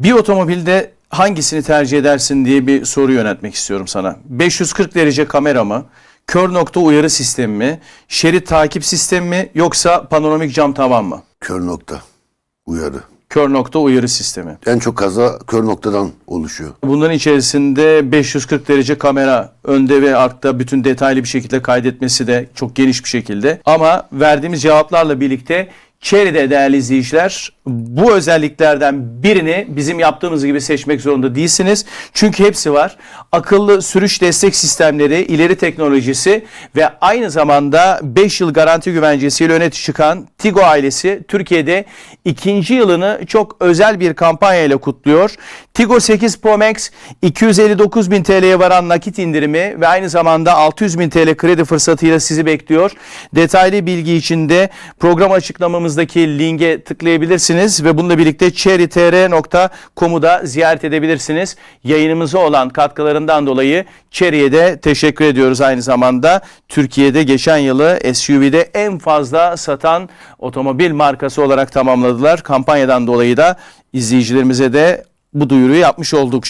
Bir otomobilde hangisini tercih edersin diye bir soru yöneltmek istiyorum sana. 540 derece kamera mı? Kör nokta uyarı sistemi mi? Şerit takip sistemi mi? Yoksa panoramik cam tavan mı? Kör nokta. Uyarı. Kör nokta uyarı sistemi. En çok kaza kör noktadan oluşuyor. Bunların içerisinde 540 derece kamera önde ve arkta bütün detaylı bir şekilde kaydetmesi de çok geniş bir şekilde. Ama verdiğimiz cevaplarla birlikte Cherry'de değerli izleyiciler bu özelliklerden birini bizim yaptığımız gibi seçmek zorunda değilsiniz. Çünkü hepsi var. Akıllı sürüş destek sistemleri, ileri teknolojisi ve aynı zamanda 5 yıl garanti güvencesiyle öne çıkan Tigo ailesi Türkiye'de ikinci yılını çok özel bir kampanyayla kutluyor. Tigo 8 Pro Max 259 bin TL'ye varan nakit indirimi ve aynı zamanda 600 bin TL kredi fırsatıyla sizi bekliyor. Detaylı bilgi için de program açıklamamızdaki linke tıklayabilirsiniz ve bununla birlikte cherrytr.com'u da ziyaret edebilirsiniz. Yayınımıza olan katkılarından dolayı Cherry'e de teşekkür ediyoruz aynı zamanda. Türkiye'de geçen yılı SUV'de en fazla satan otomobil markası olarak tamamladılar. Kampanyadan dolayı da izleyicilerimize de bu duyuruyu yapmış olduk.